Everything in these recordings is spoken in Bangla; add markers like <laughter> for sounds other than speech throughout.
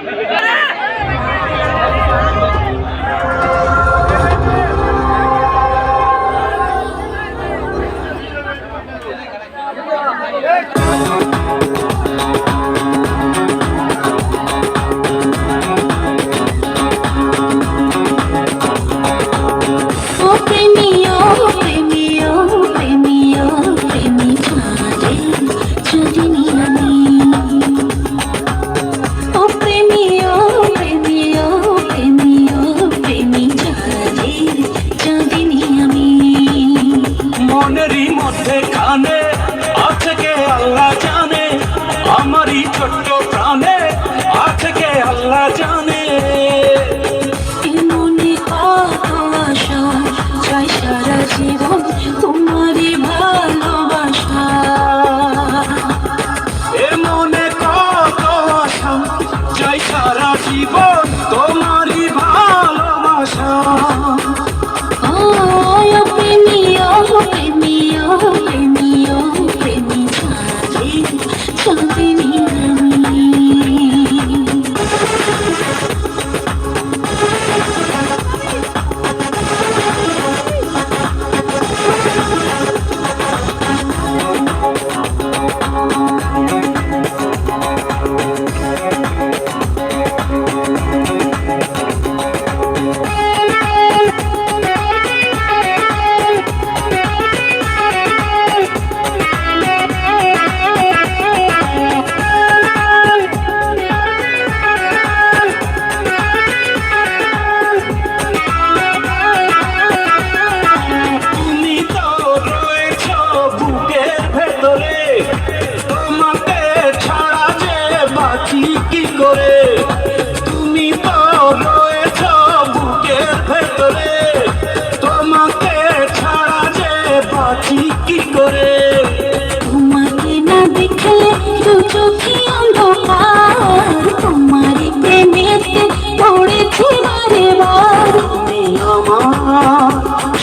Yeah. <laughs> আমারই ছোট্ট প্রাণে আছে কে আল্লাহ জানে। জীবন তোমারই ভালোবাসা। এ মনে কত সারা জীবন তোমার চোখে অন্ধকার, তোমার প্রেমেতে পড়েছি বারে বার আমার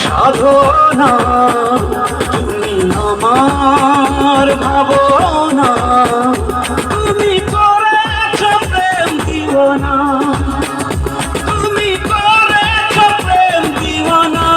সাধনা, তুমি আমার ভাবনা, তুমি করেছ প্রেম দিওনা তুমি করেছ প্রেম দিওনা